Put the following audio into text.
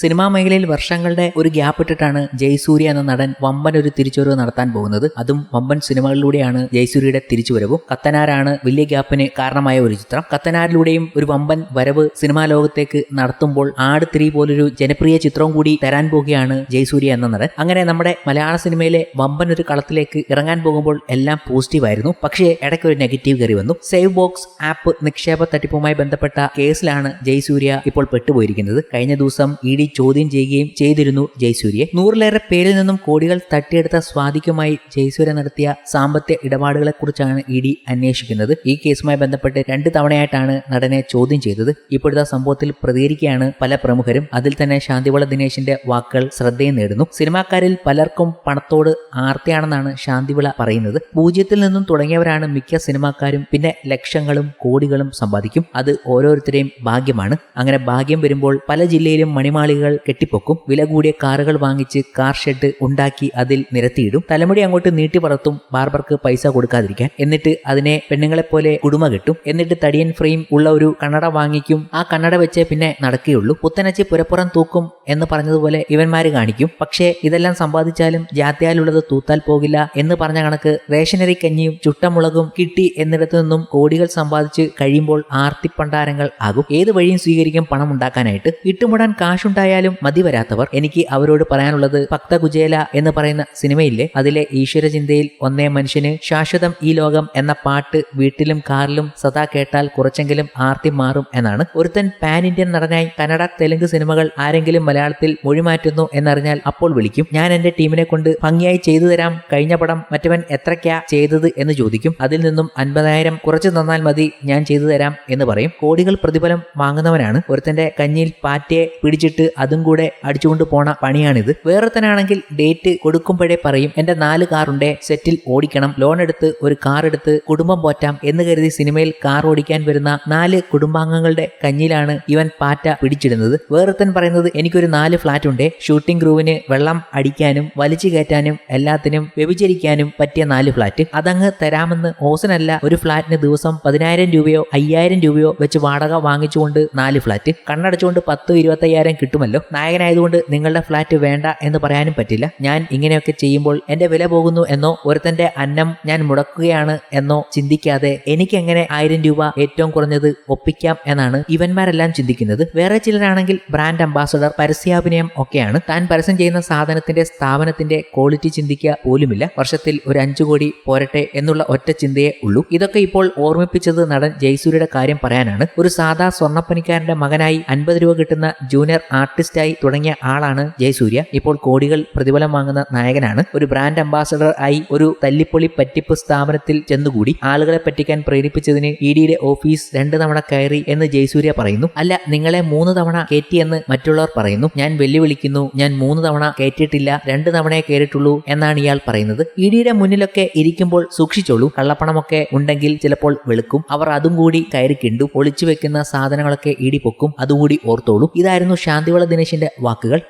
Cinema മേഖലയിൽ വർഷങ്ങളുടെ ഒരു ഗ്യാപ്പ് ഇട്ടിട്ടാണ് ജയസൂര്യ എന്ന നടൻ വമ്പൻ ഒരു തിരിച്ചുവരവ് നടത്താൻ പോകുന്നത്. അതും വമ്പൻ സിനിമകളിലൂടെയാണ് ജയസൂര്യയുടെ തിരിച്ചുവരവും. കത്തനാരാണ് വലിയ ഗ്യാപ്പിന് കാരണമായ ഒരു ചിത്രം. കത്തനാരിലൂടെയും ഒരു വമ്പൻ വരവ് സിനിമാ ലോകത്തേക്ക് നടത്തുമ്പോൾ ആട് തിരി പോലൊരു ജനപ്രിയ ചിത്രവും കൂടി തരാൻ പോകുകയാണ് ജയസൂര്യ എന്ന നടൻ. അങ്ങനെ നമ്മുടെ മലയാള സിനിമയിലെ വമ്പൻ ഒരു കളത്തിലേക്ക് ഇറങ്ങാൻ പോകുമ്പോൾ എല്ലാം പോസിറ്റീവായിരുന്നു പക്ഷേ ഇടയ്ക്ക് ഒരു നെഗറ്റീവ് കയറി വന്നു. സേവ് ബോക്സ് ആപ്പ് നിക്ഷേപ തട്ടിപ്പുമായി ബന്ധപ്പെട്ട കേസിലാണ് ജയസൂര്യ ഇപ്പോൾ പെട്ടുപോയിരിക്കുന്നത്. കഴിഞ്ഞ ദിവസം ഇ ഡി ചോദ്യം ചെയ്യുകയും ചെയ്തിരുന്നു ജയസൂര്യയെ. നൂറിലേറെ പേരിൽ നിന്നും കോടികൾ തട്ടിയെടുത്ത സ്വാതിക്കുമായി ജയസൂര്യ നടത്തിയ സാമ്പത്തിക ഇടപാടുകളെക്കുറിച്ചാണ് ഇ ഡി അന്വേഷിക്കുന്നത്. ഈ കേസുമായി ബന്ധപ്പെട്ട് രണ്ട് തവണയായിട്ടാണ് നടനെ ചോദ്യം ചെയ്തത്. ഇപ്പോഴത്തെ സംഭവത്തിൽ പ്രതികരിക്കുകയാണ് പല പ്രമുഖരും. അതിൽ തന്നെ ശാന്തിവള ദിനേശിന്റെ വാക്കുകൾ ശ്രദ്ധയും നേടുന്നു. സിനിമാക്കാരിൽ പലർക്കും പണത്തോട് ആർത്തിയാണെന്നാണ് ശാന്തിവിള പറയുന്നത്. പൂജ്യത്തിൽ നിന്നും തുടങ്ങിയവരാണ് മിക്ക സിനിമാക്കാരും പിന്നെ ലക്ഷങ്ങളും കോടികളും സമ്പാദിക്കും. അത് ഓരോരുത്തരെയും ഭാഗ്യമാണ്. അങ്ങനെ ഭാഗ്യം വരുമ്പോൾ പല ജില്ലയിലും മണിമാളികൾ കെട്ടിപ്പൊക്കും. വില കൂടിയ കാറുകൾ വാങ്ങിച്ച് കാർ ഷെഡ് ഉണ്ടാക്കി അതിൽ നിരത്തിയിടും. തലമുടി അങ്ങോട്ട് നീട്ടി പറത്തും ബാർബർക്ക് പൈസ കൊടുക്കാതിരിക്കാൻ. എന്നിട്ട് അതിനെ പെണ്ണുങ്ങളെ പോലെ കുടുമ കെട്ടും. എന്നിട്ട് തടിയൻ ഫ്രെയിം ഉള്ള ഒരു കണ്ണട വാങ്ങിക്കും. ആ കണ്ണട വെച്ച് പിന്നെ നടക്കുകയുള്ളൂ. പുത്തനച്ചി പുരപ്പുറം തൂക്കും എന്ന് പറഞ്ഞതുപോലെ ഇവന്മാര് കാണിക്കും. പക്ഷേ ഇതെല്ലാം സമ്പാദിച്ചാലും ജാത്യാലുള്ളത് തൂത്താൽ പോകില്ല എന്ന് പറഞ്ഞ കണക്ക് റേഷനറി കഞ്ഞിയും ചുട്ടമുളകും കിട്ടി എന്നിടത്തു നിന്നും കോടികൾ സമ്പാദിച്ച് കഴിയുമ്പോൾ ആർത്തിപ്പണ്ടാരങ്ങൾ ആകും. ഏത് വഴിയും സ്വീകരിക്കും പണം ഉണ്ടാക്കാനായിട്ട് ഇട്ടുമുടാൻ കാശുണ്ടായാലും മതി വരാത്തവർ എനിക്ക് അവരോട് പറയാനുള്ളത് ഭക്ത കുചേല എന്ന് പറയുന്ന സിനിമയില്ലേ? അതിലെ ഈശ്വരചിന്തയിൽ ഒന്നേ മനുഷ്യന് ശാശ്വതം ഈ ലോകം എന്ന പാട്ട് വീട്ടിലും കാറിലും സദാ കേട്ടാൽ കുറച്ചെങ്കിലും ആർത്തി മാറും എന്നാണ്. ഒരുത്തൻ പാൻ ഇന്ത്യൻ നടനായി കന്നഡ തെലുങ്ക് സിനിമകൾ ആരെങ്കിലും മലയാളത്തിൽ മൊഴിമാറ്റുന്നു എന്നറിഞ്ഞാൽ അപ്പോൾ വിളിക്കും. ഞാൻ എന്റെ ടീമിനെ കൊണ്ട് ഭംഗിയായി ചെയ്തു തരാം. കഴിഞ്ഞ പടം മറ്റവൻ എത്രയ്ക്കാ ചെയ്തത് എന്ന് ചോദിക്കും. അതിൽ നിന്നും അൻപതിനായിരം കുറച്ച് തന്നാൽ മതി ഞാൻ ചെയ്തു തരാം എന്ന് പറയും. കോടികൾ പ്രതിഫലം വാങ്ങുന്നവനാണ്. ഒരുത്തന്റെ കഞ്ഞിയിൽ പാറ്റയെ പിടിച്ചിട്ട് അതും കൂടെ അടിച്ചുകൊണ്ട് പോണ പണിയാണിത്. വേറെ തന്നെ ആണെങ്കിൽ ഡേറ്റ് കൊടുക്കുമ്പോഴേ പറയും എന്റെ നാല് കാറുണ്ടേ സെറ്റിൽ ഓടിക്കണം. ലോൺ എടുത്ത് ഒരു കാർ എടുത്ത് കുടുംബം പോറ്റാം. എന്ന് കരുതി സിനിമയിൽ കാർ ഓടിക്കാൻ വരുന്ന നാല് കുടുംബാംഗങ്ങളുടെ കഞ്ഞിലാണ് ഇവൻ പാറ്റ പിടിച്ചിടുന്നത്. വേറെത്തൻ പറയുന്നത് എനിക്കൊരു നാല് ഫ്ലാറ്റ് ഉണ്ട് ഷൂട്ടിംഗ് ക്രൂവിന് വെള്ളം അടിക്കാനും വലിച്ചു കയറ്റാനും എല്ലാത്തിനും വ്യഭിചരിക്കാനും പറ്റിയ നാല് ഫ്ലാറ്റ്. അതങ്ങ് തരാമെന്ന് ഓസനല്ല ഒരു ഫ്ലാറ്റിന് ദിവസം പതിനായിരം രൂപയോ അയ്യായിരം രൂപയോ വെച്ച് വാടക വാങ്ങിച്ചുകൊണ്ട് നാല് ഫ്ലാറ്റ്. കണ്ണടച്ചുകൊണ്ട് പത്ത് ഇരുപത്തയ്യായിരം കിട്ടുമല്ലോ നായകനായതുകൊണ്ട് നിങ്ങളുടെ ഫ്ലാറ്റ് വേണ്ട എന്ന് പറയാനും പറ്റില്ല. ഞാൻ ഇങ്ങനെയൊക്കെ ചെയ്യുമ്പോൾ എന്റെ വില പോകുന്നു എന്നോ ഒരുത്തന്റെ അന്നം ഞാൻ മുടക്കുകയാണ് എന്നോ ചിന്തിക്കാതെ എനിക്ക് എങ്ങനെ ആയിരം രൂപ ഏറ്റവും കുറഞ്ഞത് ഒപ്പിക്കാം എന്നാണ് ഇവന്മാരെല്ലാം ചിന്തിക്കുന്നത്. വേറെ ചിലരാണെങ്കിൽ ബ്രാൻഡ് അംബാസഡർ പരസ്യാഭിനയം ഒക്കെയാണ്. താൻ പരസ്യം ചെയ്യുന്ന സാധനത്തിന്റെ സ്ഥാപനത്തിന്റെ ക്വാളിറ്റി ചിന്തിക്കുക പോലുമില്ല. വർഷത്തിൽ ഒരു അഞ്ചു കോടി പോരട്ടെ എന്നുള്ള ഒറ്റ ചിന്തയേ ഉള്ളൂ. ഇതൊക്കെ ഇപ്പോൾ ഓർമ്മിപ്പിച്ചത് നടൻ ജയസൂര്യയുടെ കാര്യം പറയാനാണ്. ഒരു സാധാ സ്വർണപ്പനിക്കാരന്റെ മകനായി അൻപത് രൂപ കിട്ടുന്ന ജൂനിയർ ആർട്ടിസ്റ്റായി തുടങ്ങിയ ആളാണ് ജയസൂര്യ. ഇപ്പോൾ കോടികൾ പ്രതിഫലം വാങ്ങുന്ന നായകനാണ്. ഒരു ബ്രാൻഡ് അംബാസഡർ ആയി ഒരു തല്ലിപ്പൊളി പറ്റിപ്പ് സ്ഥാപനത്തിൽ ചെന്നുകൂടി. ആളുകളെ പറ്റിക്കാൻ പ്രേരിപ്പിച്ചതിന് ഇ ഡിയുടെ ഓഫീസ് രണ്ട് തവണ കയറി എന്ന് ജയസൂര്യ പറയുന്നു. അല്ല നിങ്ങളെ മൂന്ന് തവണ കയറ്റിയെന്ന് മറ്റുള്ളവർ പറയുന്നു. ഞാൻ വെല്ലുവിളിക്കുന്നു. ഞാൻ മൂന്ന് തവണ കയറ്റിയിട്ടില്ല. രണ്ട് തവണയെ കയറിയിട്ടുള്ളൂ എന്നാണ് ഇയാൾ പറയുന്നത്. ഇ ഡിയുടെ മുന്നിലൊക്കെ ഇരിക്കുമ്പോൾ സൂക്ഷിച്ചോളൂ. കള്ളപ്പണമൊക്കെ ഉണ്ടെങ്കിൽ ചിലപ്പോൾ വെളുക്കും. അവർ അതും കൂടി കയറി കിണ്ടും. ഒളിച്ചു വെക്കുന്ന സാധനങ്ങളൊക്കെ ഇടി പൊക്കും അതുകൂടി ഓർത്തോളൂ. ഇതായിരുന്നു ശാന്തിവള ദിനേശിന്റെ വാക്കുകൾ